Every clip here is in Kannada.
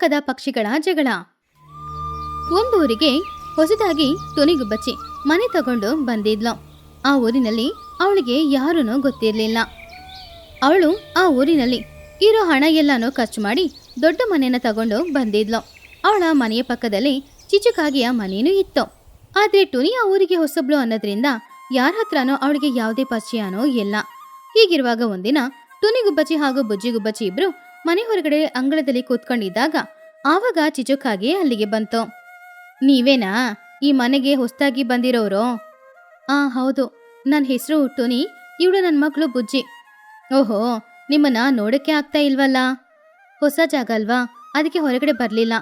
ಅಕ್ಕಪಕ್ಕದ ಪಕ್ಷಿಗಳ ಜಗಳ. ಒಂದೂರಿಗೆ ಹೊಸದಾಗಿ ತುನಿಗುಬ್ಬಚ್ಚಿ ಮನೆ ತಗೊಂಡು ಬಂದಿದ್ಲು. ಆ ಊರಿನಲ್ಲಿ ಅವಳಿಗೆ ಯಾರೂ ಗೊತ್ತಿರಲಿಲ್ಲ. ಅವಳು ಆ ಊರಿನಲ್ಲಿ ಇರೋ ಹಣ ಎಲ್ಲಾನು ಖರ್ಚು ಮಾಡಿ ದೊಡ್ಡ ಮನೆನ ತಗೊಂಡು ಬಂದಿದ್ಲು. ಅವಳ ಮನೆಯ ಪಕ್ಕದಲ್ಲಿ ಚಿಚುಕಾಗಿಯ ಮನೇನೂ ಇತ್ತು. ಆದರೆ ಟುನಿ ಆ ಊರಿಗೆ ಹೊಸಬ್ಳು ಅನ್ನೋದ್ರಿಂದ ಯಾರ ಹತ್ರನೋ ಅವಳಿಗೆ ಯಾವುದೇ ಪರಿಚಯನೋ ಇಲ್ಲ. ಹೀಗಿರುವಾಗ ಒಂದಿನ ಟುನಿಗುಬ್ಬಚ್ಚಿ ಹಾಗೂ ಬುಜ್ಜಿ ಗುಬ್ಬಚ್ಚಿ ಇಬ್ರು ಮನೆ ಹೊರಗಡೆ ಅಂಗಳದಲ್ಲಿ ಕೂತ್ಕೊಂಡಿದ್ದಾಗ ಆವಾಗ ಚಿಚುಕ್ಕಾಗೆ ಅಲ್ಲಿಗೆ ಬಂತು. ನೀವೇನಾ ಈ ಮನೆಗೆ ಹೊಸ್ತಾಗಿ ಬಂದಿರೋರು? ಆ, ಹೌದು. ನನ್ನ ಹೆಸರು ಹುಟ್ಟುನಿ ಇವಳು ನನ್ನ ಮಗಳು ಬುಜ್ಜಿ. ಓಹೋ, ನಿಮ್ಮನ್ನ ನೋಡಕ್ಕೆ ಆಗ್ತಾ ಇಲ್ವಲ್ಲ? ಹೊಸ ಜಾಗ ಅಲ್ವಾ? ಅದಕ್ಕೆ ಹೊರಗಡೆ ಬರಲಿಲ್ಲ.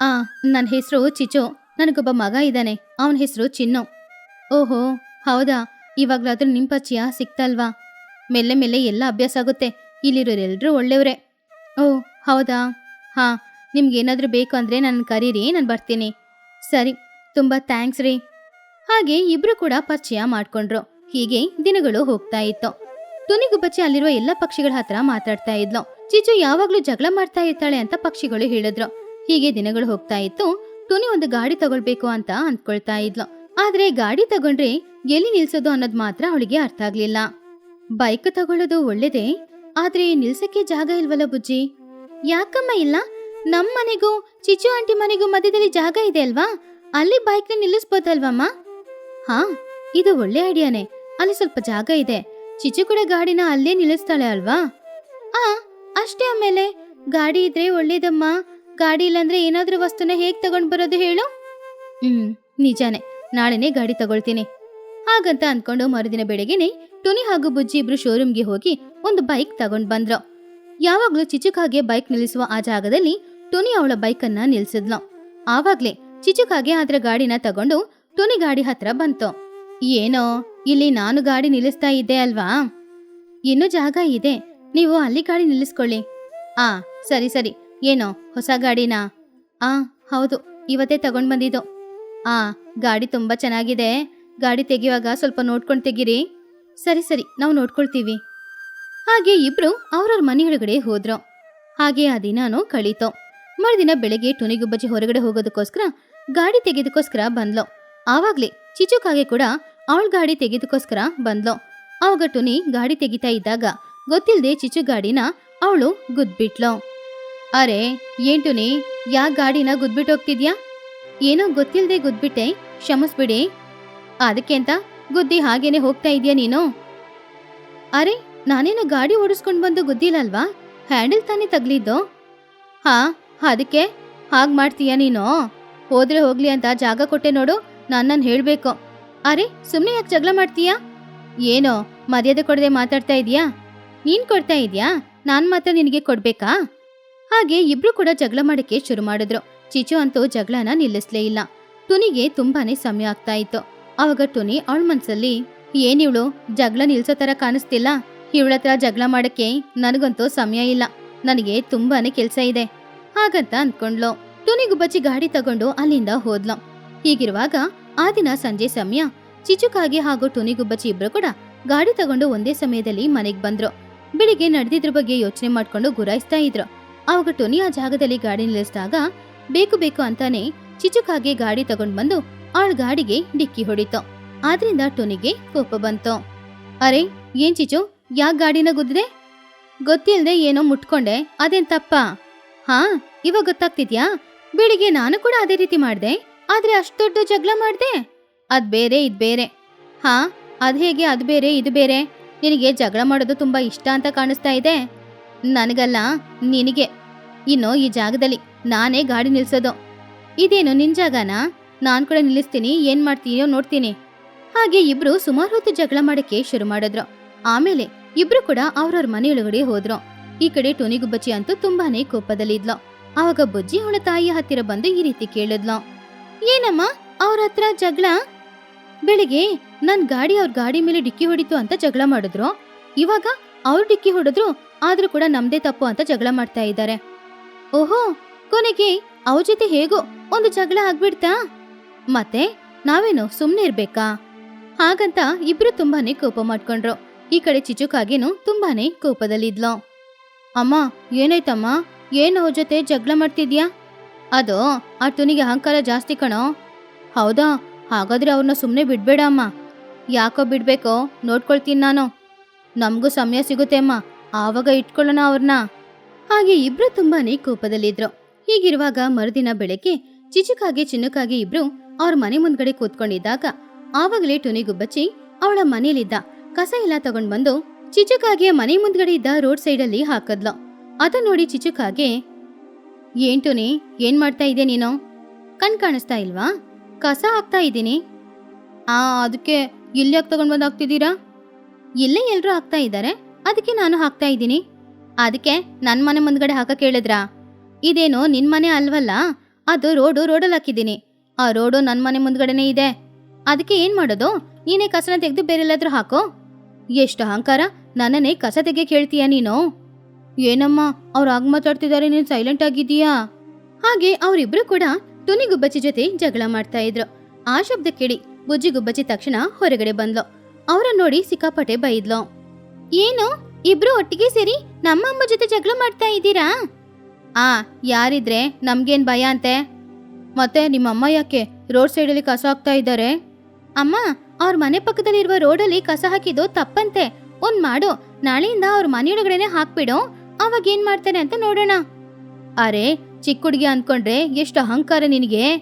ಆ ನನ್ನ ಹೆಸರು ಚಿಚು. ನನಗೊಬ್ಬ ಮಗ ಇದ್ದಾನೆ. ಅವನ ಹೆಸರು ಚಿನ್ನು. ಓಹೋ, ಹೌದಾ? ಇವಾಗಲಾದ್ರೂ ನಿಮ್ಮ ಪರಿಚಯ ಸಿಕ್ತಲ್ವಾ? ಮೆಲ್ಲೆ ಮೆಲ್ಲೆ ಎಲ್ಲ ಅಭ್ಯಾಸ ಆಗುತ್ತೆ. ಇಲ್ಲಿರೋರೆಲ್ಲರೂ ಒಳ್ಳೆಯವರೇ. ಓ, ಹೌದಾ? ಹಾಂ, ನಿಮ್ಗೇನಾದರೂ ಬೇಕು ಅಂದರೆ ನನ್ನ ಕರೀರಿ, ನಾನು ಬರ್ತೀನಿ. ಸರಿ, ತುಂಬ ಥ್ಯಾಂಕ್ಸ್ ರೀ. ಹಾಗೆ ಇಬ್ಬರು ಕೂಡ ಪರಿಚಯ ಮಾಡಿಕೊಂಡ್ರು. ಹೀಗೆ ದಿನಗಳು ಹೋಗ್ತಾ ಇತ್ತು. ತುನಿಗುಬ್ಬಚ್ಚಿ ಅಲ್ಲಿರುವ ಎಲ್ಲ ಪಕ್ಷಿಗಳ ಹತ್ರ ಮಾತಾಡ್ತಾ ಇದ್ಲು. ಚಿಚು ಯಾವಾಗ್ಲೂ ಜಗಳ ಮಾಡ್ತಾ ಇರ್ತಾಳೆ ಅಂತ ಪಕ್ಷಿಗಳು ಹೇಳಿದ್ರು. ಹೀಗೆ ದಿನಗಳು ಹೋಗ್ತಾ ಇತ್ತು. ಟುನಿ ಒಂದು ಗಾಡಿ ತಗೊಳ್ಬೇಕು ಅಂತ ಅಂದ್ಕೊಳ್ತಾ ಇದ್ಲು. ಆದ್ರೆ ಗಾಡಿ ತಗೊಂಡ್ರೆ ಎಲ್ಲಿ ನಿಲ್ಸೋದು ಅನ್ನೋದು ಮಾತ್ರ ಅವಳಿಗೆ ಅರ್ಥ ಆಗ್ಲಿಲ್ಲ. ಬೈಕ್ ತಗೊಳ್ಳೋದು ಒಳ್ಳೇದೇ? ಆದ್ರೆ ನಿಲ್ಸಕ್ಕೆ ಜಾಗ ಇಲ್ವಲ್ಲ ಬುಜ್ಜಿ? ಯಾಕಮ್ಮ ಇಲ್ಲ? ನಮ್ ಮನೆಗೂ ಚಿಚು ಆಂಟಿ ಮನೆಗೂ ಮಧ್ಯದಲ್ಲಿ ಜಾಗ ಇದೆ ಅಲ್ವಾ? ಅಲ್ಲಿ ಬೈಕ್ನ ನಿಲ್ಲಿಸ್ಬೋದಲ್ವಮ್ಮ? ಹಾ, ಇದು ಒಳ್ಳೆ ಐಡಿಯಾನೇ. ಅಲ್ಲಿ ಸ್ವಲ್ಪ ಜಾಗ ಇದೆ. ಚಿಚು ಕೂಡ ಗಾಡಿನ ಅಲ್ಲೇ ನಿಲ್ಲಿಸ್ತಾಳೆ ಅಲ್ವಾ? ಆ, ಅಷ್ಟೇ ಆಮೇಲೆ, ಗಾಡಿ ಇದ್ರೆ ಒಳ್ಳೇದಮ್ಮ. ಗಾಡಿ ಇಲ್ಲಾಂದ್ರೆ ಏನಾದ್ರೂ ವಸ್ತುನ ಹೇಗ್ ತಗೊಂಡ್ ಬರೋದು ಹೇಳು? ಹ್ಮ್, ನಿಜಾನೇ. ನಾಳೆನೇ ಗಾಡಿ ತಗೊಳ್ತೀನಿ. ಹಾಗಂತ ಅನ್ಕೊಂಡು ಮರುದಿನ ಬೆಳಗ್ಗೆನೆ, ಟುನಿ ಹಾಗೂ ಬುಜ್ಜಿ ಇಬ್ರು ಶೋರೂಮ್ಗೆ ಹೋಗಿ ಒಂದು ಬೈಕ್ ತಗೊಂಡ್ ಬಂದ್ರು. ಯಾವಾಗಲೂ ಚಿಚುಕಾಗೆ ಬೈಕ್ ನಿಲ್ಲಿಸುವ ಆ ಜಾಗದಲ್ಲಿ ಟುನಿ ಅವಳ ಬೈಕನ್ನ ನಿಲ್ಸಿದ್ಲು. ಆವಾಗ್ಲೇ ಚಿಚುಕಾಗೆ ಅದರ ಗಾಡಿನ ತಗೊಂಡು ಟುನಿ ಗಾಡಿ ಹತ್ರ ಬಂತು. ಏನೋ, ಇಲ್ಲಿ ನಾನು ಗಾಡಿ ನಿಲ್ಲಿಸ್ತಾ ಇದ್ದೆ ಅಲ್ವಾ? ಇನ್ನೂ ಜಾಗ ಇದೆ. ನೀವು ಅಲ್ಲಿ ಗಾಡಿ ನಿಲ್ಲಿಸ್ಕೊಳ್ಳಿ. ಆ, ಸರಿ ಸರಿ. ಏನೋ, ಹೊಸ ಗಾಡಿನಾ? ಆ, ಹೌದು, ಇವತ್ತೇ ತಗೊಂಡ್ ಬಂದಿದ್ದು. ಆ, ಗಾಡಿ ತುಂಬಾ ಚೆನ್ನಾಗಿದೆ. ಗಾಡಿ ತೆಗೆಯುವಾಗ ಸ್ವಲ್ಪ ನೋಡ್ಕೊಂಡು ತೆಗೀರಿ. ಸರಿ ಸರಿ, ನಾವು ನೋಡ್ಕೊಳ್ತೀವಿ. ಹಾಗೆ ಇಬ್ರು ಅವ್ರವ್ರ ಮನೆಯೊಳಗಡೆ ಹೋದ್ರು. ಹಾಗೆ ಆ ದಿನಾನು ಕಳೀತು. ಮರುದಿನ ಬೆಳಗ್ಗೆ ಟುನಿಗುಬ್ಬಜ್ಜಿ ಹೊರಗಡೆ ಹೋಗೋದಕ್ಕೋಸ್ಕರ ಗಾಡಿ ತೆಗೆದಕ್ಕೋಸ್ಕರ ಬಂದ್ಲು. ಆವಾಗ್ಲೇ ಚಿಚುಕಾಗೆ ಕೂಡ ಅವಳ ಗಾಡಿ ತೆಗೆದಕ್ಕೋಸ್ಕರ ಬಂದ್ಲು. ಅವಾಗ ಟುನಿ ಗಾಡಿ ತೆಗಿತಾ ಇದ್ದಾಗ ಗೊತ್ತಿಲ್ಲದೆ ಚಿಚು ಗಾಡಿನ ಅವಳು ಗುದ್ಬಿಟ್ಲು. ಅರೆ, ಏನ್ ಟುನಿ ಯಾ ಗಾಡಿನ ಗುದ್ಬಿಟ್ಟು ಹೋಗ್ತಿದ್ಯಾ? ಏನೋ ಗೊತ್ತಿಲ್ಲದೆ ಗುದ್ಬಿಟ್ಟೆ, ಕ್ಷಮಿಸ್ಬಿಡಿ. ಅದಕ್ಕೆ ಅಂತ ಗುದ್ದಿ ಹಾಗೇನೆ ಹೋಗ್ತಾ ಇದೀಯ ನೀನು? ಅರೆ ನಾನೇನು ಗಾಡಿ ಓಡಿಸ್ಕೊಂಡು ಬಂದು ಗೊತ್ತಿಲ್ಲಲ್ವಾ? ಹ್ಯಾಂಡಲ್ ತಾನೇ ತಗ್ಲಿದ್ದು? ಹಾ, ಅದಕ್ಕೆ? ಹಾಗೆ ಮಾಡ್ತೀಯ ನೀನು? ಹೋದ್ರೆ ಹೋಗ್ಲಿ ಅಂತ ಜಾಗ ಕೊಟ್ಟೆ ನೋಡು ನನ್ನನ್ನು ಹೇಳ್ಬೇಕು. ಅರೆ ಸುಮ್ಮನೆ ಯಾಕೆ ಜಗಳ ಮಾಡ್ತೀಯಾ? ಏನೋ, ಮರ್ಯಾದೆ ಕೊಡದೆ ಮಾತಾಡ್ತಾ ಇದೀಯಾ? ನೀನ್ ಕೊಡ್ತಾ ಇದೀಯಾ? ನಾನ್ ಮಾತ್ರ ನಿನಗೆ ಕೊಡ್ಬೇಕಾ? ಹಾಗೆ ಇಬ್ರು ಕೂಡ ಜಗಳ ಮಾಡಕ್ಕೆ ಶುರು ಮಾಡಿದ್ರು. ಚಿಚು ಅಂತೂ ಜಗಳನ ನಿಲ್ಲಿಸ್ಲೇ ಇಲ್ಲ. ಟುನಿಗೆ ತುಂಬಾನೇ ಸಮಯ ಆಗ್ತಾ ಇತ್ತು. ಅವಾಗ ಟುನಿ ಅವಳ ಮನ್ಸಲ್ಲಿ ಏನಿವಳು ಜಗಳ ನಿಲ್ಸೋ ತರ ಕಾಣಿಸ್ತಿಲ್ಲ? ಇವಳತ್ರ ಜಗಳ ಮಾಡಕ್ಕೆ ನನಗಂತೂ ಸಮಯ ಇಲ್ಲ. ನನಗೆ ತುಂಬಾನೇ ಕೆಲ್ಸ ಇದೆ. ಹಾಗಂತ ಅಂದ್ಕೊಂಡ್ಲು. ಟುನಿಗುಬ್ಬಚ್ಚಿ ಗಾಡಿ ತಗೊಂಡು ಅಲ್ಲಿಂದ ಹೋದ್ಲು. ಹೀಗಿರುವಾಗ ಆ ದಿನ ಸಂಜೆ ಸಮಯ. ಚಿಚುಕಾಗಿ ಹಾಗೂ ಟುನಿಗುಬ್ಬಚ್ಚಿ ಇಬ್ರು ಕೂಡ ಗಾಡಿ ತಗೊಂಡು ಒಂದೇ ಸಮಯದಲ್ಲಿ ಮನೆಗ್ ಬಂದ್ರು. ಬೆಳಿಗ್ಗೆ ನಡೆದಿದ್ರ ಬಗ್ಗೆ ಯೋಚನೆ ಮಾಡ್ಕೊಂಡು ಗುರಾಯಿಸ್ತಾ ಇದ್ರು. ಅವಾಗ ಟುನಿ ಆ ಜಾಗದಲ್ಲಿ ಗಾಡಿ ನಿಲ್ಲಿಸಿದಾಗ, ಬೇಕು ಬೇಕು ಅಂತಾನೆ ಚಿಚುಕಾಗೆ ಗಾಡಿ ತಗೊಂಡ್ ಬಂದು ಅವಳ ಗಾಡಿಗೆ ಡಿಕ್ಕಿ ಹೊಡಿತು. ಆದ್ರಿಂದ ಟುನಿಗೆ ಕೋಪ ಬಂತು. ಅರೆ, ಏನ್ ಚಿಚು? ಯಾಕ್ ಗಾಡಿನ ಗುದ್ದಿದೆ? ಗೊತ್ತಿಲ್ಲದೆ ಏನೋ ಮುಟ್ಕೊಂಡೆ. ಅದೇನ್ ತಪ್ಪ? ಹಾ, ಇವಾಗ ಗೊತ್ತಾಗ್ತಿದ್ಯಾ? ಬೆಳಿಗ್ಗೆ ನಾನು ಕೂಡ ಅದೇ ರೀತಿ ಮಾಡ್ದೆ. ಆದ್ರೆ ಅಷ್ಟು ದೊಡ್ಡ ಜಗಳ ಮಾಡ್ದೆ? ಅದ್ ಬೇರೆ, ಇದ್ ಬೇರೆ. ಹಾ, ಅದ್ ಹೇಗೆ, ಅದ್ ಬೇರೆ, ಇದು ಬೇರೆ? ನಿನಗೆ ಜಗಳ ಮಾಡೋದು ತುಂಬಾ ಇಷ್ಟ ಅಂತ ಕಾಣಿಸ್ತಾ ಇದೆ? ನನಗಲ್ಲ, ನಿನಗೆ. ಇನ್ನು ಈ ಜಾಗದಲ್ಲಿ ನಾನೇ ಗಾಡಿ ನಿಲ್ಸೋದು. ಇದೇನು ನಿನ್ ಜಾಗನ? ನಾನ್ ಕೂಡ ನಿಲ್ಲಿಸ್ತೀನಿ, ಏನ್ ಮಾಡ್ತೀಯೋ ನೋಡ್ತೀನಿ. ಹಾಗೆ ಇಬ್ರು ಸುಮಾರು ಹೊತ್ತು ಜಗಳ ಮಾಡಕ್ಕೆ ಶುರು ಮಾಡಿದ್ರು. ಆಮೇಲೆ ಇಬ್ರು ಕೂಡ ಅವ್ರವ್ರ ಮನೆಯೊಳಗಡೆ ಹೋದ್ರು. ಈ ಕಡೆ ಟೋನಿಗುಬ್ಬಚ್ಚಿ ಅಂತೂ ತುಂಬಾನೇ ಕೋಪದಲ್ಲಿದ್ಲು. ಆವಾಗ ಬುಜ್ಜಿ ಅವಳ ತಾಯಿಯ ಹತ್ತಿರ ಬಂದು ಈ ರೀತಿ ಕೇಳಿದ್ಲು. ಏನಮ್ಮ, ಅವ್ರ ಹತ್ರ ಜಗಳ? ಬೆಳಿಗ್ಗೆ ನನ್ ಗಾಡಿ ಅವ್ರ ಗಾಡಿ ಮೇಲೆ ಡಿಕ್ಕಿ ಹೊಡಿತು ಅಂತ ಜಗಳ ಮಾಡಿದ್ರು. ಇವಾಗ ಅವ್ರು ಡಿಕ್ಕಿ ಹೊಡೆದ್ರು, ಆದ್ರೂ ಕೂಡ ನಮ್ದೇ ತಪ್ಪು ಅಂತ ಜಗಳ ಮಾಡ್ತಾ ಇದ್ದಾರೆ. ಓಹೋ, ಕೊನೆಗೆ ಅವ್ರ ಜೊತೆ ಹೇಗೋ ಒಂದು ಜಗಳ ಆಗ್ಬಿಡ್ತಾ? ಮತ್ತೆ ನಾವೇನು ಸುಮ್ನೆ ಇರ್ಬೇಕಾ? ಹಾಗಂತ ಇಬ್ರು ತುಂಬಾನೇ ಕೋಪ ಮಾಡ್ಕೊಂಡ್ರು. ಈ ಕಡೆ ಚಿಚುಕಾಗೇನು ತುಂಬಾನೇ ಕೋಪದಲ್ಲಿದ್ಲು. ಅಮ್ಮ, ಏನಾಯ್ತಮ್ಮ? ಏನು ಅವ್ರ ಜೊತೆ ಜಗಳ ಮಾಡ್ತಿದ್ಯಾ? ಅದು, ಆ ತುನಿಗೆ ಅಹಂಕಾರ ಜಾಸ್ತಿ ಕಣೋ. ಹೌದಾ? ಹಾಗಾದ್ರೆ ಅವ್ರನ್ನ ಸುಮ್ಮನೆ ಬಿಡ್ಬೇಡ ಅಮ್ಮ. ಯಾಕೋ ಬಿಡ್ಬೇಕೋ, ನೋಡ್ಕೊಳ್ತೀನಿ ನಾನು. ನಮಗೂ ಸಮಯ ಸಿಗುತ್ತೆ ಅಮ್ಮ. ಆವಾಗ ಇಟ್ಕೊಳ್ಳೋಣ ಅವ್ರನ್ನ ಹಾಗೆ ಇಬ್ರು ತುಂಬಾನೇ ಕೋಪದಲ್ಲಿದ್ರು. ಹೀಗಿರುವಾಗ ಮರುದಿನ ಬೆಳಗ್ಗೆ ಚಿಚುಕಾಗಿ ಚಿನ್ನುಕಾಗಿ ಇಬ್ರು ಅವ್ರ ಮನೆ ಮುಂದ್ಗಡೆ ಕೂತ್ಕೊಂಡಿದ್ದಾಗ ಆವಾಗಲೇ ಟುನಿಗುಬ್ಬಚ್ಚಿ ಅವಳ ಮನೇಲಿದ್ದ ಕಸ ಎಲ್ಲ ತಗೊಂಡ್ ಬಂದು ಚಿಚುಕಾಗೆ ಮನೆ ಮುಂದ್ಗಡೆ ಇದ್ದ ರೋಡ್ ಸೈಡಲ್ಲಿ ಹಾಕದ್ಲ. ಅದನ್ನ ನೋಡಿ ಚಿಚುಕಾಗೆ ಏಂಟುನಿ ಟುನಿ, ಏನ್ ಮಾಡ್ತಾ ಇದ್ದೆ ನೀನು? ಕಣ್ ಕಾಣಿಸ್ತಾ ಇಲ್ವಾ? ಕಸ ಹಾಕ್ತಾ ಇದ್ದೀನಿ ಆ ಅದಕ್ಕೆ ಇಲ್ಲಿ ಯಾಕೆ ತಗೊಂಡ್ ಬಂದು ಹಾಕ್ತಿದ್ದೀರಾ? ಇಲ್ಲೇ ಎಲ್ಲರೂ ಹಾಕ್ತಾ ಇದ್ದಾರೆ ಅದಕ್ಕೆ ನಾನು ಹಾಕ್ತಾ ಇದ್ದೀನಿ ಅದಕ್ಕೆ ನನ್ನ ಮನೆ ಮುಂದ್ಗಡೆ ಹಾಕ ಹೇಳಿದ್ರಾ ಇದೇನು ನಿನ್ ಮನೆ ಅಲ್ವಲ್ಲ, ಅದು ರೋಡು ರೋಡಲ್ಲಿ ಹಾಕಿದ್ದೀನಿ. ಆ ರೋಡು ನನ್ನ ಮನೆ ಮುಂದ್ಗಡೆನೇ ಇದೆ. ಅದಕ್ಕೆ ಏನ್ ಮಾಡೋದು? ನೀನೇ ಕಸನ ತೆಗೆದು ಬೇರೆಲ್ಲಾದ್ರೂ ಹಾಕೋ. ಎಷ್ಟು ಅಹಂಕಾರ. ನನ್ನನ್ನೇ ಕಸ ತೆಗೆ ಕೇಳ್ತೀಯ ನೀನು? ಏನಮ್ಮ, ಅವ್ರು ಆಗ ಮಾತಾಡ್ತಿದ್ದಾರೆ ನೀನು ಸೈಲೆಂಟ್ ಆಗಿದೀಯಾ ಹಾಗೆ ಅವರಿಬ್ರು ಕೂಡ ತುನಿ ಗುಬ್ಬಚ್ಚಿ ಜೊತೆ ಜಗಳ ಮಾಡ್ತಾ ಇದ್ರು. ಆ ಶಬ್ದ ಕೇಳಿ ಬುಜ್ಜಿ ಗುಬ್ಬಚ್ಚಿ ತಕ್ಷಣ ಹೊರಗಡೆ ಬಂದ್ಲು. ಅವರ ನೋಡಿ ಸಿಕ್ಕಾಪಟ್ಟೆ ಬೈದ್ಲು. ಏನು? ಇಬ್ರು ಒಟ್ಟಿಗೆ ಸೇರಿ ನಮ್ಮ ಅಮ್ಮ ಜೊತೆ ಜಗಳ ಮಾಡ್ತಾ ಇದ್ದೀರಾ? ಆ, ಯಾರಿದ್ರೆ? ನಮ್ಗೇನ್ ಭಯ ಅಂತೆ? ಮತ್ತೆ ನಿಮ್ಮ ಅಮ್ಮ ಯಾಕೆ ರೋಡ್ ಸೈಡಲ್ಲಿ ಕಸ ಹಾಕ್ತಾ ಇದ್ದಾರೆ? ಅಮ್ಮ ಅವ್ರ ಮನೆ ಪಕ್ಕದಲ್ಲಿರುವ ರೋಡಲ್ಲಿ ಕಸ ಹಾಕಿದ್ದು ತಪ್ಪಂತೆ. ಒಂದ್ ಮಾಡು, ನಾಳೆಯಿಂದ ಅವ್ರ ಮನೆಯೊಳಗಡೆನೆ ಹಾಕ್ಬಿಡು. ಅವಾಗ ಏನ್ ಮಾಡ್ತಾರೆ ಅಂತ ನೋಡೋಣ. ಅರೆ, ಚಿಕ್ಕ ಹುಡುಗಿ ಅನ್ಕೊಂಡ್ರೆ ಎಷ್ಟು ಅಹಂಕಾರ ನಿನಗೆ.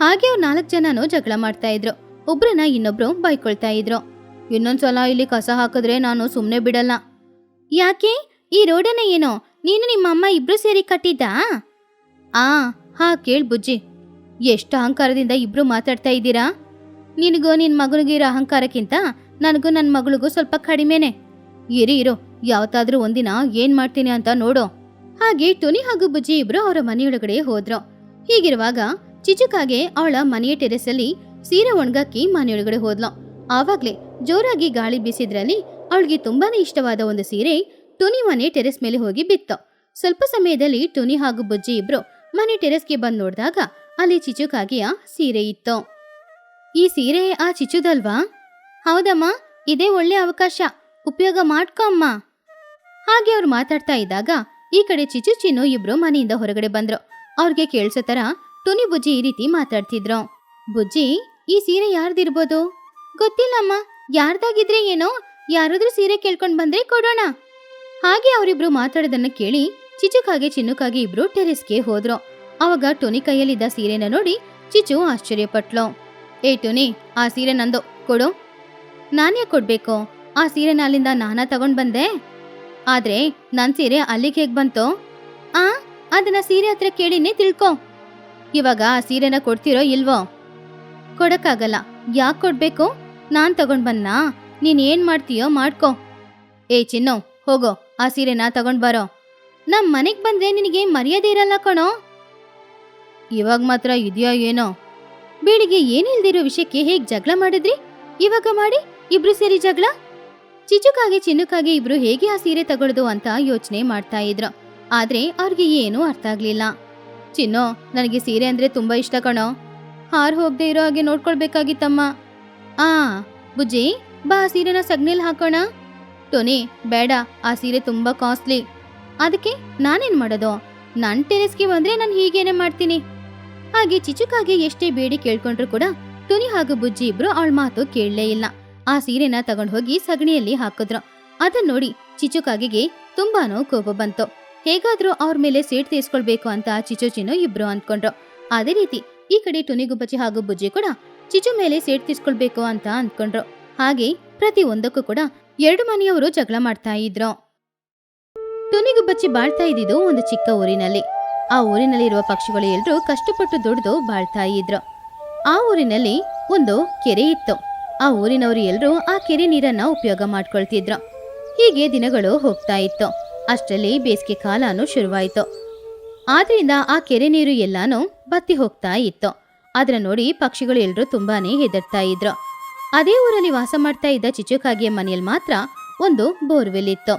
ಹಾಗೆ ಅವ್ರು ನಾಲ್ಕು ಜನನು ಜಗಳ ಮಾಡ್ತಾ ಇದ್ರು. ಒಬ್ರನ್ನ ಇನ್ನೊಬ್ರು ಬೈಕೊಳ್ತಾ ಇದ್ರು. ಇನ್ನೊಂದ್ಸಲ ಇಲ್ಲಿ ಕಸ ಹಾಕಿದ್ರೆ ನಾನು ಸುಮ್ಮನೆ ಬಿಡಲ್ಲ. ಯಾಕೆ? ಈ ರೋಡನ್ನ ಏನೋ? ನೀನು ನಿಮ್ಮ ಅಮ್ಮ ಇಬ್ರು ಸೇರಿ ಕಟ್ಟಿದ್ದಾ? ಆ, ಹಾ, ಕೇಳ್ ಬುಜ್ಜಿ. ಎಷ್ಟು ಅಹಂಕಾರದಿಂದ ಇಬ್ರು ಮಾತಾಡ್ತಾ ಇದ್ದೀರಾ? ನಿನಗೂ ನಿನ್ನ ಮಗನಿಗೆ ಇರೋ ಅಹಂಕಾರಕ್ಕಿಂತ ನನಗೂ ನನ್ನ ಮಗಳಿಗೂ ಸ್ವಲ್ಪ ಕಡಿಮೆನೆ. ಇರಿ, ಇರೋ. ಯಾವತ್ತಾದ್ರೂ ಒಂದಿನ ಏನ್ ಮಾಡ್ತೀನಿ ಅಂತ ನೋಡು. ಹಾಗೆ ಟುನಿ ಹಾಗೂ ಬುಜ್ಜಿ ಇಬ್ರು ಅವರ ಮನೆಯೊಳಗಡೆ ಹೋದ್ರು. ಹೀಗಿರುವಾಗ ಚಿಚುಕಾಗೆ ಅವಳ ಮನೆಯ ಟೆರೆಸಲ್ಲಿ ಸೀರೆ ಒಣಗಾಕಿ ಮನೆಯೊಳಗಡೆ ಹೋದ್ಲು. ಆವಾಗ್ಲೇ ಜೋರಾಗಿ ಗಾಳಿ ಬೀಸಿದ್ರಲ್ಲಿ ಅವಳಿಗೆ ತುಂಬಾನೇ ಇಷ್ಟವಾದ ಒಂದು ಸೀರೆ ಟುನಿ ಮನೆ ಟೆರೆಸ್ ಮೇಲೆ ಹೋಗಿ ಬಿತ್ತು. ಸ್ವಲ್ಪ ಸಮಯದಲ್ಲಿ ಟುನಿ ಹಾಗೂ ಬುಜ್ಜಿ ಇಬ್ರು ಮನೆ ಟೆರೆಸ್ಗೆ ಬಂದ್ ನೋಡಿದಾಗ ಅಲ್ಲಿ ಚಿಚುಕಾಗಿಯ ಸೀರೆ ಇತ್ತು. ಈ ಸೀರೆ ಆ ಚಿಚುದಲ್ವಾ? ಹೌದಮ್ಮ, ಇದೇ ಒಳ್ಳೆ ಅವಕಾಶ. ಉಪಯೋಗ ಮಾಡ್ಕೊ ಅಮ್ಮ. ಹಾಗೆ ಅವ್ರು ಮಾತಾಡ್ತಾ ಇದ್ದಾಗ ಈ ಕಡೆ ಚಿಚು ಚಿನ್ನು ಇಬ್ರು ಮನೆಯಿಂದ ಹೊರಗಡೆ ಬಂದ್ರು. ಅವ್ರಿಗೆ ಕೇಳಿಸೋ ತರ ಟುನಿ ಬುಜ್ಜಿ ಈ ರೀತಿ ಮಾತಾಡ್ತಿದ್ರು. ಬುಜ್ಜಿ, ಈ ಸೀರೆ ಯಾರ್ದಿರ್ಬೋದು? ಗೊತ್ತಿಲ್ಲಮ್ಮ, ಯಾರ್ದಾಗಿದ್ರೆ ಏನೋ, ಯಾರಾದ್ರೂ ಸೀರೆ ಕೇಳ್ಕೊಂಡ್ ಬಂದ್ರೆ ಕೊಡೋಣ. ಹಾಗೆ ಅವರಿಬ್ರು ಮಾತಾಡೋದನ್ನ ಕೇಳಿ ಚಿಚುಕಾಗೆ ಚಿನ್ನುಕಾಗೆ ಇಬ್ರು ಟೆರೆಸ್ಗೆ ಹೋದ್ರು. ಅವಾಗ ಟೊನಿ ಕೈಯಲ್ಲಿದ್ದ ಸೀರೆನ ನೋಡಿ ಚಿಚು ಆಶ್ಚರ್ಯಪಟ್ಲು. ಏ ಟುನಿ, ಆ ಸೀರೆ ನಂದು, ಕೊಡು. ನಾನೇ ಕೊಡ್ಬೇಕು? ಆ ಸೀರೆನ ಅಲ್ಲಿಂದ ನಾನಾ ತಗೊಂಡ್ ಬಂದೆ. ಆದ್ರೆ ನನ್ ಸೀರೆ ಅಲ್ಲಿಗೆ ಹೇಗ್ ಬಂತು? ಆ, ಅದನ್ನ ಸೀರೆ ಹತ್ರ ಕೇಳಿನೇ ತಿಳ್ಕೊ. ಇವಾಗ ಆ ಸೀರೆನ ಕೊಡ್ತಿರೋ ಇಲ್ವೋ? ಕೊಡಕ್ಕಾಗಲ್ಲ. ಯಾಕೆ ಕೊಡ್ಬೇಕು? ನಾನ್ ತಗೊಂಡ್ ಬನ್ನ ನೀನ್ ಏನ್ ಮಾಡ್ತೀಯೋ ಮಾಡ್ಕೊ. ಏ ಚಿನ್ನು, ಹೋಗೋ, ಆ ಸೀರೆನ ತಗೊಂಡ್ ಬರೋ. ನಮ್ ಮನೆಗ್ ಬಂದ್ರೆ ನಿನಗೆ ಮರ್ಯಾದೆ ಇರಲ್ಲ ಕಣೋ. ಇವಾಗ ಮಾತ್ರ ಇದೆಯೋ ಏನೋ? ಬೇಡಿಗೆ ಏನಿಲ್ದಿರೋ ವಿಷಯಕ್ಕೆ ಹೇಗ್ ಜಗಳ ಮಾಡಿದ್ರಿ? ಇವಾಗ ಮಾಡಿ, ಇಬ್ರು ಸೇರಿ ಜಗಳ? ಚಿಚುಕಾಗಿ ಚಿನ್ನುಕಾಗಿ ಇಬ್ರು ಹೇಗೆ ಆ ಸೀರೆ ತಗೊಳ್ದು ಅಂತ ಯೋಚನೆ ಮಾಡ್ತಾ ಇದ್ರು. ಆದ್ರೆ ಅವ್ರಿಗೆ ಏನೂ ಅರ್ಥ ಆಗ್ಲಿಲ್ಲ. ಚಿನ್ನು, ನನಗೆ ಸೀರೆ ಅಂದ್ರೆ ತುಂಬಾ ಇಷ್ಟ ಕಣೋ. ಹಾರ್ ಹೋಗದೆ ಇರೋ ಹಾಗೆ ನೋಡ್ಕೊಳ್ಬೇಕಾಗಿತ್ತಮ್ಮ. ಆ, ಬುಜ್ಜಿ, ಬಾ ಆ ಸೀರೆನ ಸಗ್ನೇಲ್ ಹಾಕೋಣ. ಟೊನಿ, ಬೇಡ, ಆ ಸೀರೆ ತುಂಬಾ ಕಾಸ್ಟ್ಲಿ. ಅದಕ್ಕೆ ನಾನೇನ್ ಮಾಡೋದು? ನನ್ ಟೆರೆಸ್ಗೆ ಬಂದ್ರೆ ನಾನು ಹೀಗೇನೆ ಮಾಡ್ತೀನಿ. ಹಾಗೆ ಚಿಚುಕಾಗೆ ಎಷ್ಟೇ ಬೇಡಿ ಕೇಳ್ಕೊಂಡ್ರು ಕೂಡ ಟುನಿ ಹಾಗೂ ಬುಜ್ಜಿ ಇಬ್ರು ಅವಳ ಮಾತು ಕೇಳಲೇ ಇಲ್ಲ. ಆ ಸೀರೆನ ತಗೊಂಡ್ ಹೋಗಿ ಸಗಣಿಯಲ್ಲಿ ಹಾಕಿದ್ರು. ಅದನ್ನ ನೋಡಿ ಚಿಚುಕಾಗೆಗೆ ತುಂಬಾನೋ ಕೋಪ ಬಂತು. ಹೇಗಾದ್ರೂ ಅವ್ರ ಮೇಲೆ ಸೇಟ್ ತೀರ್ಸ್ಕೊಳ್ಬೇಕು ಅಂತ ಚಿಚು ಚಿನ್ನು ಇಬ್ರು ಅಂದ್ಕೊಂಡ್ರು. ಅದೇ ರೀತಿ ಈ ಕಡೆ ಟುನಿಗುಬ್ಬಚ್ಚಿ ಹಾಗೂ ಬುಜ್ಜಿ ಕೂಡ ಚಿಚು ಮೇಲೆ ಸೇಟ್ ತೀರ್ಸ್ಕೊಳ್ಬೇಕು ಅಂತ ಅಂದ್ಕೊಂಡ್ರು. ಹಾಗೆ ಪ್ರತಿ ಒಂದಕ್ಕೂ ಕೂಡ ಎರಡು ಮನೆಯವರು ಜಗಳ ಮಾಡ್ತಾ ಇದ್ರು. ಟುನಿಗುಬ್ಬಚ್ಚಿ ಬಾಳ್ತಾ ಇದ್ದಿದ್ದು ಒಂದು ಚಿಕ್ಕ ಊರಿನಲ್ಲಿ. ಆ ಊರಿನಲ್ಲಿರುವ ಪಕ್ಷಿಗಳು ಎಲ್ಲರೂ ಕಷ್ಟಪಟ್ಟು ದುಡಿದು ಬಾಳ್ತಾ ಇದ್ರು. ಆ ಊರಿನಲ್ಲಿ ಒಂದು ಕೆರೆ ಇತ್ತು. ಆ ಊರಿನವರು ಎಲ್ಲರೂ ಆ ಕೆರೆ ನೀರನ್ನ ಉಪಯೋಗ ಮಾಡ್ಕೊಳ್ತಿದ್ರು. ಹೀಗೆ ದಿನಗಳು ಹೋಗ್ತಾ ಇತ್ತು. ಅಷ್ಟರಲ್ಲಿ ಬೇಸಿಗೆ ಕಾಲನು ಶುರುವಾಯಿತು. ಆದ್ರಿಂದ ಆ ಕೆರೆ ನೀರು ಎಲ್ಲಾನು ಬತ್ತಿ ಹೋಗ್ತಾ ಇತ್ತು. ಅದ್ರ ನೋಡಿ ಪಕ್ಷಿಗಳು ಎಲ್ಲರೂ ತುಂಬಾನೇ ಹೆದರ್ತಾ ಇದ್ರು. ಅದೇ ಊರಲ್ಲಿ ವಾಸ ಮಾಡ್ತಾ ಇದ್ದ ಚಿಚುಕಾಗಿಯ ಮನೆಯಲ್ಲಿ ಮಾತ್ರ ಒಂದು ಬೋರ್ವೆಲ್ ಇತ್ತು.